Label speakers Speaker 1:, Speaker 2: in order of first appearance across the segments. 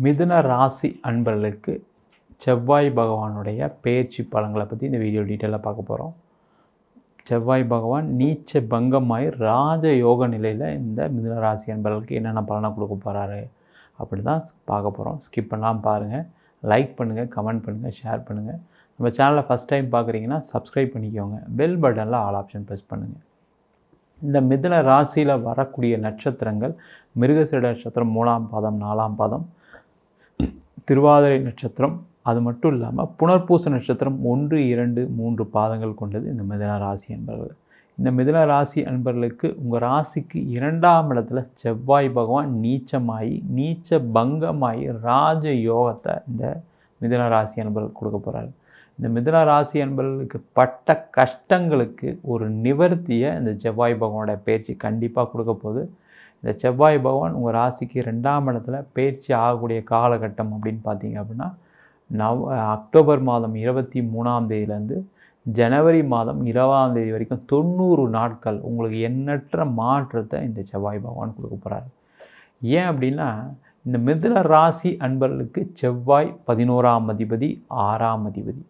Speaker 1: மிதுன ராசி அன்பர்களுக்கு செவ்வாய் பகவானுடைய பயிற்சி பலன்களை பற்றி இந்த வீடியோ டீட்டெயிலாக பார்க்க போகிறோம் செவ்வாய் பகவான் நீச்ச பங்கமாய் ராஜ யோக நிலையில் இந்த மிதுன ராசி அன்பர்களுக்கு என்னென்ன பலனை கொடுக்க போகிறாரு அப்படி தான் பார்க்க போகிறோம் ஸ்கிப் பண்ணலாம் பாருங்கள் லைக் பண்ணுங்கள் கமெண்ட் பண்ணுங்கள் ஷேர் பண்ணுங்கள் நம்ம சேனலை ஃபஸ்ட் டைம் பார்க்குறீங்கன்னா சப்ஸ்கிரைப் பண்ணிக்கோங்க. பெல் பட்டனில் ஆல் ஆப்ஷன் ப்ரெஸ் பண்ணுங்கள் இந்த மிதுன ராசியில் வரக்கூடிய நட்சத்திரங்கள் மிருகசீட நட்சத்திரம் மூணாம் பாதம் நாலாம் பாதம் திருவாதிரை நட்சத்திரம் அது மட்டும் இல்லாமல் புனர்பூச நட்சத்திரம் ஒன்று இரண்டு மூன்று பாதங்கள் கொண்டது இந்த மிதன ராசி என்பவர்கள் இந்த மிதுன ராசி அன்பர்களுக்கு உங்கள் ராசிக்கு இரண்டாம் இடத்துல செவ்வாய் பகவான் நீச்சமாகி நீச்ச பங்கமாகி ராஜ யோகத்தை இந்த மிதுன ராசி அன்பர்கள் கொடுக்க போகிறாரு இந்த மிதுன ராசி அன்பர்களுக்கு பட்ட கஷ்டங்களுக்கு ஒரு நிவர்த்தியை இந்த செவ்வாய் பகவானோட பயிற்சி கண்டிப்பாக கொடுக்க போகுது. இந்த செவ்வாய் பகவான் உங்கள் ராசிக்கு ரெண்டாம் இடத்துல பயிற்சி ஆகக்கூடிய காலகட்டம் அப்படின்னு பார்த்தீங்க அப்படின்னா நவ அக்டோபர் மாதம் இருபத்தி மூணாம் தேதியிலேருந்து ஜனவரி மாதம் இருபதாம் தேதி வரைக்கும் தொண்ணூறு நாட்கள் உங்களுக்கு எண்ணற்ற மாற்றத்தை இந்த செவ்வாய் பகவான் கொடுக்க போகிறாரு ஏன் அப்படின்னா இந்த மிதுன ராசி அன்பர்களுக்கு செவ்வாய் பதினோராம் அதிபதி ஆறாம் அதிபதி.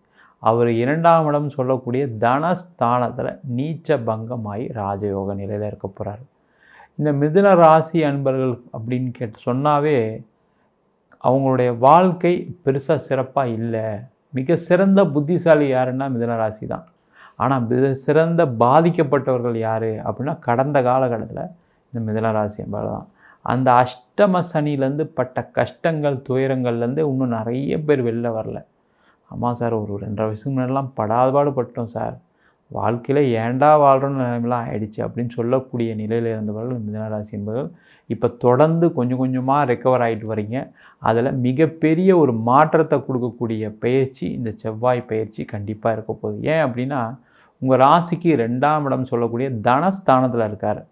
Speaker 1: அவர் இரண்டாம் இடம் சொல்லக்கூடிய தனஸ்தானத்தில் நீச்ச பங்கமாகி ராஜயோக நிலையில் இருக்க போகிறாரு இந்த மிதுன ராசி அன்பர்கள் அப்படின்னு கேட்டு சொன்னாவே அவங்களுடைய வாழ்க்கை பெருசாக சிறப்பாக இல்லை. மிக சிறந்த புத்திசாலி யாருன்னா மிதுன ராசி தான். ஆனால் மிக சிறந்த பாதிக்கப்பட்டவர்கள் யார் அப்படின்னா கடந்த காலகட்டத்தில் இந்த மிதுன ராசி என்பது தான். அந்த அஷ்டம சனிலேருந்து பட்ட கஷ்டங்கள் துயரங்கள்லேருந்து இன்னும் நிறைய பேர் வெளில வரல. ஆமாம் சார் ஒரு ரெண்டரை வயசுக்கு முன்னாடிலாம் படாதபாடு பட்டோம் சார். வாழ்க்கையில் ஏண்டா வாழ்கிறோன்னு நிலைமைலாம் ஆயிடுச்சு அப்படின்னு சொல்லக்கூடிய நிலையில் இருந்தவர்கள் மிதனராசி என்பவர்கள் இப்போ தொடர்ந்து கொஞ்சம் கொஞ்சமாக ரெக்கவர் ஆகிட்டு வரீங்க அதில் மிகப்பெரிய ஒரு மாற்றத்தை கொடுக்கக்கூடிய பயிற்சி இந்த செவ்வாய் பயிற்சி கண்டிப்பாக இருக்க போகுது. ஏன் அப்படின்னா உங்கள் ராசிக்கு ரெண்டாம் இடம் சொல்லக்கூடிய தனஸ்தானத்தில் இருக்கார்.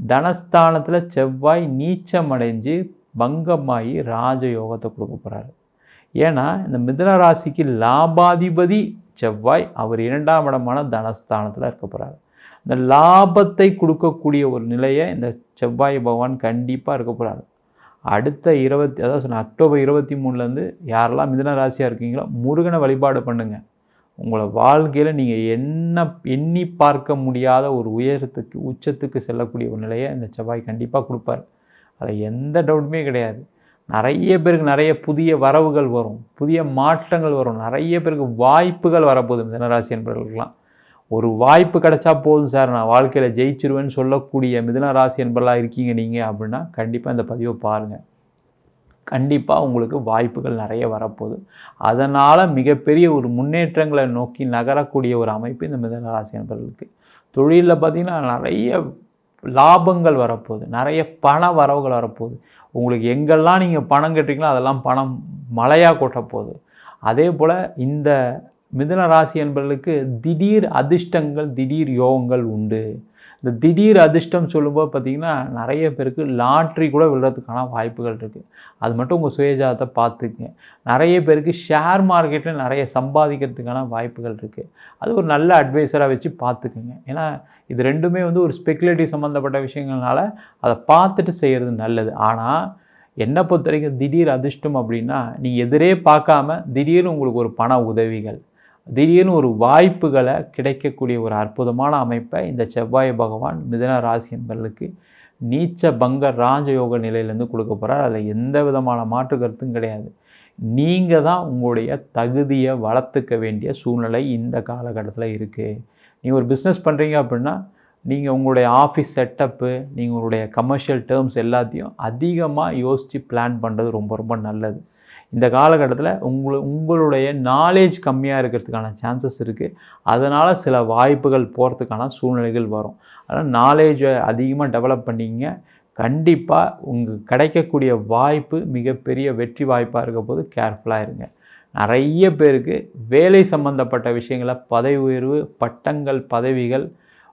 Speaker 1: தனஸ்தானத்தில் செவ்வாய் நீச்சம் அடைஞ்சு பங்கமாகி ராஜயோகத்தை கொடுக்க போகிறாரு ஏன்னா இந்த மிதன ராசிக்கு லாபாதிபதி செவ்வாய் அவர் இரண்டாம் இடமான தனஸ்தானத்தில் இருக்க போகிறார் இந்த லாபத்தை கொடுக்கக்கூடிய ஒரு நிலையை இந்த செவ்வாய் பகவான் கண்டிப்பாக இருக்க போகிறார் அடுத்த இருபத்தி அதாவது சொன்ன அக்டோபர் இருபத்தி மூணுலேருந்து யாரெல்லாம் மிதன ராசியாக இருக்கீங்களோ முருகனை வழிபாடு பண்ணுங்கள் உங்களை வாழ்க்கையில் நீங்கள் என்ன எண்ணி பார்க்க முடியாத ஒரு உயரத்துக்கு உச்சத்துக்கு செல்லக்கூடிய ஒரு நிலையை இந்த செவ்வாய் கண்டிப்பாக கொடுப்பார். அதில் எந்த டவுட்டுமே கிடையாது. நிறைய பேருக்கு நிறைய புதிய வரவுகள் வரும் புதிய மாற்றங்கள் வரும். நிறைய பேருக்கு வாய்ப்புகள் வரப்போகுது மிதனராசி என்பவர்களுக்கெல்லாம். ஒரு வாய்ப்பு கிடைச்சா போதும் சார். நான் வாழ்க்கையில் ஜெயிச்சிருவேன்னு சொல்லக்கூடிய மிதன ராசி என்பர்களாக இருக்கீங்க நீங்கள் அப்படின்னா கண்டிப்பாக இந்த பதிவை பாருங்கள் கண்டிப்பாக உங்களுக்கு வாய்ப்புகள் நிறைய வரப்போகுது. அதனால் மிகப்பெரிய ஒரு முன்னேற்றங்களை நோக்கி நகரக்கூடிய ஒரு அமைப்பு இந்த மிதன ராசி என்பவர்களுக்கு. தொழிலில் பார்த்திங்கன்னா நிறைய லாபங்கள் வரப்போகுது. நிறைய பண வரவுகள் வரப்போகுது. உங்களுக்கு எங்கெல்லாம் நீங்கள் பணம் கட்டுறீங்களோ அதெல்லாம் பணம் மழையாக கொட்ட போகுது அதே போல் இந்த மிதுன ராசி என்பவர்களுக்கு திடீர் அதிர்ஷ்டங்கள் திடீர் யோகங்கள் உண்டு. இந்த திடீர் அதிர்ஷ்டம் சொல்லும்போது பார்த்திங்கன்னா நிறைய பேருக்கு லாட்ரி கூட விழுறதுக்கான வாய்ப்புகள் இருக்குது அது மட்டும் உங்கள் சுயஜாதத்தை பார்த்துக்குங்க. நிறைய பேருக்கு ஷேர் மார்க்கெட்டில் நிறைய சம்பாதிக்கிறதுக்கான வாய்ப்புகள் இருக்குது அது ஒரு நல்ல அட்வைஸராக வச்சு பார்த்துக்குங்க. ஏன்னா இது ரெண்டுமே வந்து ஒரு ஸ்பெக்குலேட்டிவ் சம்மந்தப்பட்ட விஷயங்கள்னால அதை பார்த்துட்டு செய்கிறது நல்லது. ஆனால் என்னை பொறுத்த வரைக்கும் திடீர் அதிர்ஷ்டம் அப்படின்னா நீங்கள் எதிரே பார்க்காம திடீர்னு உங்களுக்கு ஒரு பண உதவிகள் திடீர்னு ஒரு வாய்ப்புகளை கிடைக்கக்கூடிய ஒரு அற்புதமான அமைப்பை இந்த செவ்வாய் பகவான் மிதன ராசி என்பவர்களுக்கு நீச்ச பங்க ராஜயோக நிலையிலேருந்து கொடுக்க போகிறார் அதில் எந்த விதமான மாற்று கருத்தும் கிடையாது. நீங்கள் தான் உங்களுடைய தகுதியை வளர்த்துக்க வேண்டிய சூழ்நிலை இந்த காலகட்டத்தில் இருக்குது நீங்கள் ஒரு பிஸ்னஸ் பண்ணுறீங்க அப்படின்னா நீங்கள் உங்களுடைய ஆஃபீஸ் செட்டப்பு நீங்கள் உங்களுடைய கமர்ஷியல் டேர்ம்ஸ் எல்லாத்தையும் அதிகமாக யோசித்து பிளான் பண்ணுறது ரொம்ப ரொம்ப நல்லது. இந்த காலகட்டத்தில் உங்களு உங்களுடைய நாலேஜ் கம்மியாக இருக்கிறதுக்கான சான்சஸ் இருக்குது அதனால் சில வாய்ப்புகள் போகிறதுக்கான சூழ்நிலைகள் வரும். அதனால் நாலேஜை அதிகமாக டெவலப் பண்ணிங்க. கண்டிப்பாக உங்கள் கிடைக்கக்கூடிய வாய்ப்பு மிகப்பெரிய வெற்றி வாய்ப்பாக இருக்க போது கேர்ஃபுல்லாக இருங்க. நிறைய பேருக்கு வேலை சம்மந்தப்பட்ட விஷயங்களை பதவி உயர்வு பட்டங்கள் பதவிகள்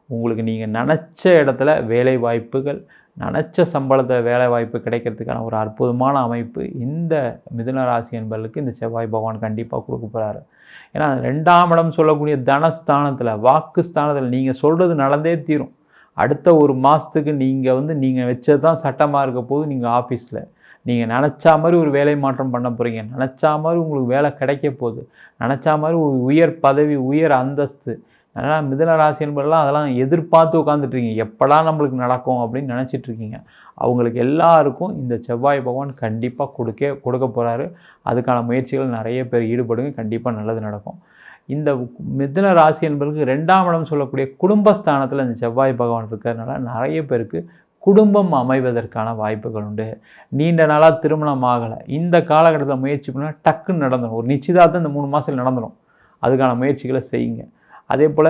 Speaker 1: உங்களுக்கு நீங்கள் நினச்ச இடத்துல வேலை வாய்ப்புகள் நினச்ச சம்பளத்தை வேலை வாய்ப்பு கிடைக்கிறதுக்கான ஒரு அற்புதமான அமைப்பு இந்த மிதுன ராசி என்பவர்களுக்கு இந்த செவ்வாய் பகவான் கண்டிப்பாக கொடுக்க போகிறாரு ஏன்னா ரெண்டாம் இடம் சொல்லக்கூடிய தனஸ்தானத்தில் வாக்கு ஸ்தானத்தில் நீங்கள் சொல்கிறது நடந்தே தீரும். அடுத்த ஒரு மாதத்துக்கு நீங்கள் வந்து நீங்கள் வச்சது தான் சட்டமாக இருக்க போது நீங்கள் ஆஃபீஸில் நீங்கள் நினச்சா மாதிரி ஒரு வேலை மாற்றம் பண்ண போகிறீங்க நினச்சா மாதிரி உங்களுக்கு வேலை கிடைக்க போகுது. நினச்சா மாதிரி ஒரு உயர் பதவி உயர் அந்தஸ்து அதனால் மிதன ராசி என்பதெல்லாம் அதெல்லாம் எதிர்பார்த்து உட்காந்துட்ருக்கீங்க எப்படா நம்மளுக்கு நடக்கும் அப்படின்னு நினச்சிட்டு இருக்கீங்க அவங்களுக்கு எல்லாருக்கும் இந்த செவ்வாய் பகவான் கண்டிப்பாக கொடுக்க கொடுக்க போகிறாரு அதுக்கான முயற்சிகள் நிறைய பேர் ஈடுபடுங்க. கண்டிப்பாக நல்லது நடக்கும். இந்த மிதுன ராசி என்பதற்கு ரெண்டாம் இடம் சொல்லக்கூடிய குடும்பஸ்தானத்தில் இந்த செவ்வாய் பகவான் இருக்கிறதுனால நிறைய பேருக்கு குடும்பம் அமைவதற்கான வாய்ப்புகள் உண்டு. நீண்ட நாளாக திருமணம் ஆகலை. இந்த காலகட்டத்தில் முயற்சி பண்ணால் டக்குன்னு நடந்துடும் ஒரு நிச்சயதார்த்தம் இந்த மூணு மாதத்தில் நடந்துடும் அதுக்கான முயற்சிகளை செய்யுங்க. அதே போல்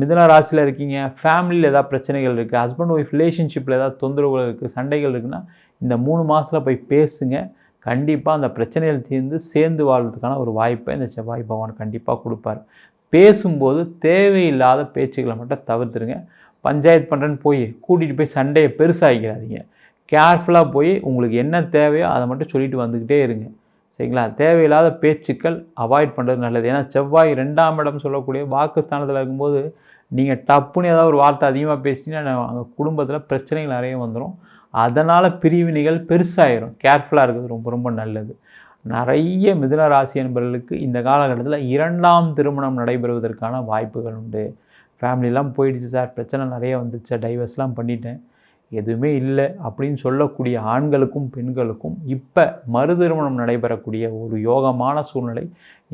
Speaker 1: மிதன ராசியில் இருக்கீங்க ஃபேமிலியில் ஏதாவது பிரச்சனைகள் இருக்குது ஹஸ்பண்ட் ஒய்ஃப் ரிலேஷன்ஷிப்பில் ஏதாவது தொந்தரவுகள் இருக்குது சண்டைகள் இருக்குன்னா இந்த மூணு மாதத்தில் போய் பேசுங்க. கண்டிப்பாக அந்த பிரச்சனைகள் தீர்ந்து சேர்ந்து வாழ்கிறதுக்கான ஒரு வாய்ப்பை இந்த செவ்வாய் பகவான் கண்டிப்பாக கொடுப்பார். பேசும்போது தேவையில்லாத பேச்சுக்களை மட்டும் தவிர்த்துருங்க. பஞ்சாயத்து பண்ணுறேன்னு போய் கூட்டிகிட்டு போய் சண்டையை பெருசாகிக்கிறாதீங்க கேர்ஃபுல்லாக போய் உங்களுக்கு என்ன தேவையோ அதை மட்டும் சொல்லிட்டு வந்துக்கிட்டே இருங்க. சரிங்களா? தேவையில்லாத பேச்சுக்கள் அவாய்ட் பண்ணுறது நல்லது. ஏன்னா செவ்வாய் ரெண்டாம் இடம் சொல்லக்கூடிய வாக்குஸ்தானத்தில் இருக்கும்போது நீங்கள் டப்புன்னு ஏதாவது ஒரு வார்த்தை அதிகமாக பேசிட்டீங்கன்னா அங்கே குடும்பத்தில் பிரச்சனைகள் நிறைய வந்துடும் அதனால் பிரிவினைகள் பெருசாகிடும் கேர்ஃபுல்லாக இருக்கிறது ரொம்ப ரொம்ப நல்லது. நிறைய மிதுன ராசி என்பவர்களுக்கு இந்த காலகட்டத்தில் இரண்டாம் திருமணம் நடைபெறுவதற்கான வாய்ப்புகள் உண்டு. ஃபேமிலிலாம் போயிடுச்சு சார். பிரச்சனை நிறைய வந்துச்சு டைவர்ஸ்லாம் பண்ணிட்டேன். எதுவுமே இல்லை அப்படின்னு சொல்லக்கூடிய ஆண்களுக்கும் பெண்களுக்கும் இப்போ மறு திருமணம் நடைபெறக்கூடிய ஒரு யோகமான சூழ்நிலை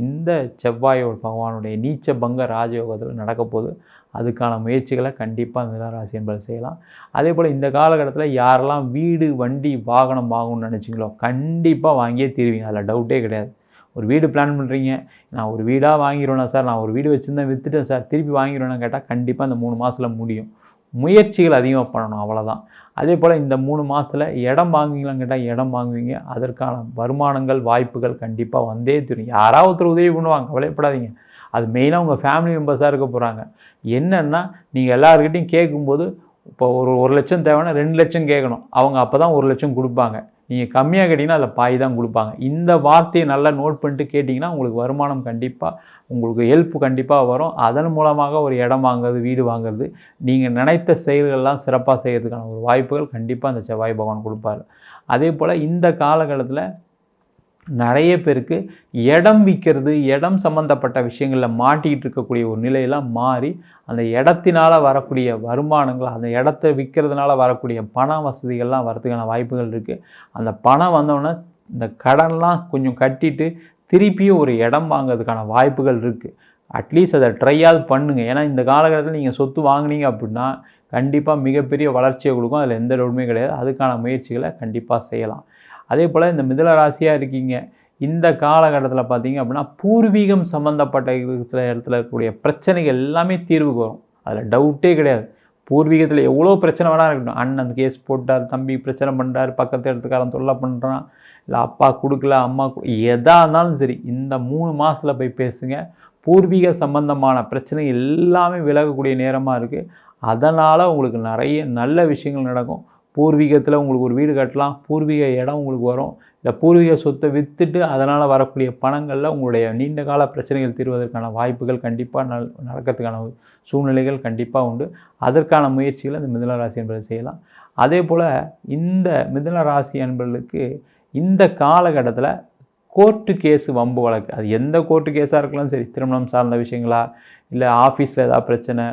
Speaker 1: இந்த செவ்வாயோட பகவானுடைய நீச்ச பங்க ராஜயோகத்தில் நடக்கப்போகுது அதுக்கான முயற்சிகளை கண்டிப்பாக மிதராசி என்பது செய்யலாம். அதே போல் இந்த காலகட்டத்தில் யாரெல்லாம் வீடு வண்டி வாகனம் வாங்கணும்னு நினச்சிங்களோ கண்டிப்பாக வாங்கியே தீருவீங்க. அதில் டவுட்டே கிடையாது. ஒரு வீடு பிளான் பண்ணுறீங்க நான் ஒரு வீடாக வாங்கிடுவேனா சார்? நான் ஒரு வீடு வச்சுருந்தேன் விற்றுட்டேன் சார். திருப்பி வாங்கிடுவேனா கேட்டால் கண்டிப்பாக அந்த மூணு மாதத்தில் முடியும். முயற்சிகள் அதிகமாக பண்ணணும் அவ்வளோதான் அதே போல் இந்த மூணு மாதத்தில் இடம் வாங்குவீங்களான்னு கேட்டால் இடம் வாங்குவீங்க. அதற்கான வருமானங்கள் வாய்ப்புகள் கண்டிப்பாக வந்தே தெரியும் யாராவது ஒருத்தர் உதவி பண்ணுவாங்க கவலைப்படாதீங்க. அது மெயினாக உங்கள் ஃபேமிலி மெம்பர்ஸாக இருக்க போகிறாங்க என்னென்னா நீங்கள் எல்லாருக்கிட்டையும் கேட்கும்போது இப்போ ஒரு ஒரு லட்சம் தேவைன்னா ரெண்டு லட்சம் கேட்கணும். அவங்க அப்போ தான் ஒரு லட்சம் கொடுப்பாங்க. நீங்கள் கம்மியாக கேட்டிங்கன்னா அதில் பாய் தான் கொடுப்பாங்க. இந்த வார்த்தையை நல்லா நோட் பண்ணிட்டு கேட்டிங்கன்னா உங்களுக்கு வருமானம் கண்டிப்பாக உங்களுக்கு ஹெல்ப் கண்டிப்பாக வரும். அதன் மூலமாக ஒரு இடம் வாங்குறது வீடு வாங்குறது நீங்கள் நினைத்த செயல்கள்லாம் சிறப்பாக செய்கிறதுக்கான ஒரு வாய்ப்புகள் கண்டிப்பாக அந்த செவ்வாய் பகவான் கொடுப்பாரு. அதே போல் இந்த காலகட்டத்தில் நிறைய பேருக்கு இடம் விற்கிறது இடம் சம்மந்தப்பட்ட விஷயங்களில் மாட்டிக்கிட்டு இருக்கக்கூடிய ஒரு நிலையெல்லாம் மாறி அந்த இடத்தினால் வரக்கூடிய வருமானங்கள் அந்த இடத்த விற்கிறதுனால வரக்கூடிய பண வசதிகள்லாம் வரதுக்கான வாய்ப்புகள் இருக்குது அந்த பணம் வந்தோடனே இந்த கடன்லாம் கொஞ்சம் கட்டிட்டு திருப்பியும் ஒரு இடம் வாங்கிறதுக்கான வாய்ப்புகள் இருக்குது அட்லீஸ்ட் அதை ட்ரையாவது பண்ணுங்கள் ஏன்னா இந்த காலகட்டத்தில் நீங்கள் சொத்து வாங்கினீங்க அப்படின்னா கண்டிப்பாக மிகப்பெரிய வளர்ச்சியை கொடுக்கும். அதில் எந்த டவுட்டுமே கிடையாது. அதுக்கான முயற்சிகளை கண்டிப்பாக செய்யலாம். அதே போல் இந்த மிதல ராசியாக இருக்கீங்க இந்த காலகட்டத்தில் பார்த்தீங்க அப்படின்னா பூர்வீகம் சம்மந்தப்பட்ட இடத்துல இடத்துல இருக்கக்கூடிய பிரச்சனைகள் எல்லாமே தீர்வுக்கு வரும். அதில் டவுட்டே கிடையாது. பூர்வீகத்தில் எவ்வளோ பிரச்சனை வேணா இருக்கட்டும். அண்ணன் கேஸ் போட்டார் தம்பி பிரச்சனை பண்ணுறாரு பக்கத்து இடத்துக்காரன் தொல்லை பண்ணுறான் இல்லை அப்பா கொடுக்கல அம்மா எதாக இருந்தாலும் சரி இந்த மூணு மாதத்தில் போய் பேசுங்க. பூர்வீக சம்பந்தமான பிரச்சனை எல்லாமே விலகக்கூடிய நேரமாக இருக்குது அதனால் உங்களுக்கு நிறைய நல்ல விஷயங்கள் நடக்கும். பூர்வீகத்தில் உங்களுக்கு ஒரு வீடு கட்டலாம் பூர்வீக இடம் உங்களுக்கு வரும். இல்லை பூர்வீக சொத்தை விற்றுட்டு அதனால் வரக்கூடிய பணங்களில் உங்களுடைய நீண்ட கால பிரச்சனைகள் தீர்வதற்கான வாய்ப்புகள் கண்டிப்பாக நல் நடக்கிறதுக்கான சூழ்நிலைகள் கண்டிப்பாக உண்டு. அதற்கான முயற்சிகளை இந்த மிதன ராசி என்பதை செய்யலாம். அதே போல் இந்த மிதன ராசி என்பர்களுக்கு இந்த காலகட்டத்தில் கோர்ட்டு கேஸு வம்பு வழக்கு. அது எந்த கோர்ட்டு கேஸாக இருக்கலாம் சரி திருமணம் சார்ந்த விஷயங்களா? இல்லை ஆஃபீஸில் ஏதாவது பிரச்சனை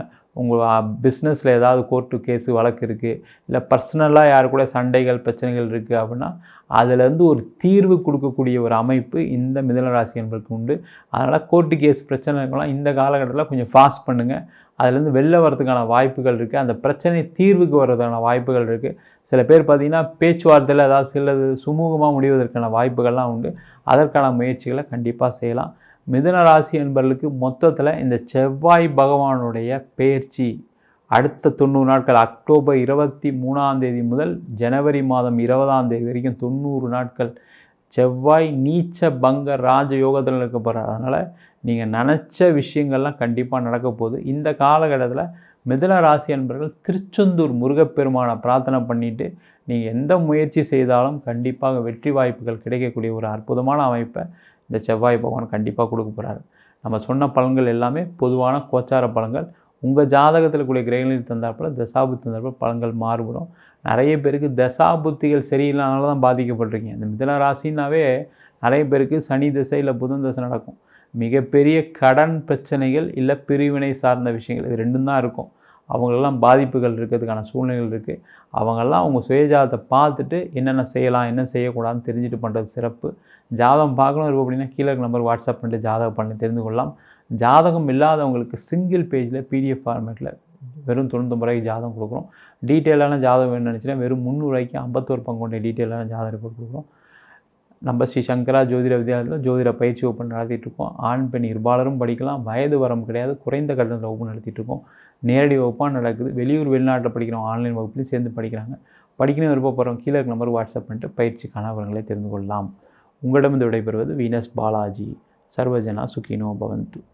Speaker 1: உங்கள் பிஸ்னஸில் ஏதாவது கோர்ட்டு கேஸு வழக்கு இருக்குது இல்லை பர்சனலாக யார் கூட சண்டைகள் பிரச்சனைகள் இருக்குது அப்படின்னா அதுலேருந்து ஒரு தீர்வு கொடுக்கக்கூடிய ஒரு அமைப்பு இந்த மிதனராசி என்பதற்கு உண்டு. அதனால் கோர்ட்டு கேஸ் பிரச்சனைகள்லாம் இந்த காலகட்டத்தில் கொஞ்சம் ஃபாஸ்ட் பண்ணுங்கள் அதுலேருந்து வெளில வரதுக்கான வாய்ப்புகள் இருக்குது அந்த பிரச்சனை தீர்வுக்கு வர்றதுக்கான வாய்ப்புகள் இருக்குது சில பேர் பார்த்திங்கன்னா பேச்சுவார்த்தையில் ஏதாவது சிலது சுமூகமாக முடிவதற்கான வாய்ப்புகள்லாம் உண்டு. அதற்கான முயற்சிகளை கண்டிப்பாக செய்யலாம். மிதுன ராசி என்பவர்களுக்கு மொத்தத்தில் இந்த செவ்வாய் பகவானுடைய பெயர்ச்சி அடுத்த தொண்ணூறு நாட்கள் அக்டோபர் இருபத்தி மூணாம் தேதி முதல் ஜனவரி மாதம் இருபதாம் தேதி வரைக்கும் தொண்ணூறு நாட்கள். செவ்வாய் நீச்ச பங்க ராஜ யோகத்தில் இருக்க போகிறார் அதனால் நீங்கள் நினச்ச விஷயங்கள்லாம் கண்டிப்பாக நடக்க போகுது. இந்த காலகட்டத்தில் மிதுன ராசி அன்பர்கள் திருச்செந்தூர் முருகப்பெருமானை பிரார்த்தனை பண்ணிவிட்டு நீங்கள் எந்த முயற்சி செய்தாலும் கண்டிப்பாக வெற்றி வாய்ப்புகள் கிடைக்கக்கூடிய ஒரு அற்புதமான அமைப்பை இந்த செவ்வாய் பகவான் கண்டிப்பாக கொடுக்க போகிறாரு நம்ம சொன்ன பலன்கள் எல்லாமே பொதுவான கோச்சார பலன்கள். உங்கள் ஜாதகத்தில் கூடிய கிரகங்களில் தந்தாப்பில் தசாபுத்தி தந்தாப்புல பலன்கள் மாறுபடும். நிறைய பேருக்கு தசாபுத்திகள் சரியில்லாதனால தான் பாதிக்கப்பட்டிருக்கீங்க. இந்த மிதன ராசினாவே நிறைய பேருக்கு சனி திசை இல்லை புதன் திசை நடக்கும். மிகப்பெரிய கடன் பிரச்சனைகள் இல்லை பிரிவினை சார்ந்த விஷயங்கள். இது ரெண்டும் தான் இருக்கும். அவங்களெல்லாம் பாதிப்புகள் இருக்கிறதுக்கான சூழ்நிலைகள் இருக்குது அவங்கெல்லாம் அவங்க சுயஜாதத்தை பார்த்துட்டு என்னென்ன செய்யலாம் என்ன செய்யக்கூடாதுன்னு தெரிஞ்சுட்டு பண்ணுறது சிறப்பு. ஜாதகம் பார்க்கணும் இருக்கும் அப்படின்னா கீழே இருக்க நம்பர் வாட்ஸ்அப் பண்ணிட்டு ஜாதகம் பண்ணி தெரிந்து கொள்ளலாம். ஜாதகம் இல்லாதவங்களுக்கு சிங்கிள் பேஜில் பிடிஎஃப் ஃபார்மேட்டில் வெறும் தொண்ணூத்தொம்பது ரூபாய்க்கு ஜாதகம் கொடுக்குறோம். டீட்டெயிலான ஜாதகம் வேணும்னு நினச்சினா வெறும் முந்நூறுவாய்க்கு ஐம்பத்தோரு பங்கு கொண்ட டீட்டெயிலான ஜாதகம் ரிப்போர்ட் கொடுக்குறோம். நம்ம ஸ்ரீ சங்கரா ஜோதிட வித்யாலயத்தில் ஜோதிட பயிற்சி வகுப்பு நடத்திட்டு இருக்கோம் ஆண் பெண் இருபாலரும் படிக்கலாம். வயது வரம் கிடையாது. குறைந்த கட்டணத்தில் வகுப்பு நடத்திட்டுருக்கோம். நேரடி வகுப்பாக நடக்குது. வெளியூர் வெளிநாட்டில் படிக்கிறோம் ஆன்லைன் வகுப்புலையும் சேர்ந்து படிக்கிறாங்க. படிக்கணும் விருப்பப்படுறோம் கீழே இருக்க நம்பர் வாட்ஸ்அப் பண்ணிட்டு பயிற்சிக்கான விவரங்களை தெரிந்து கொள்ளலாம். உங்களிடம் விடைபெறுவது வீனஸ் பாலாஜி. சர்வஜனா சுகினோ பவந்து.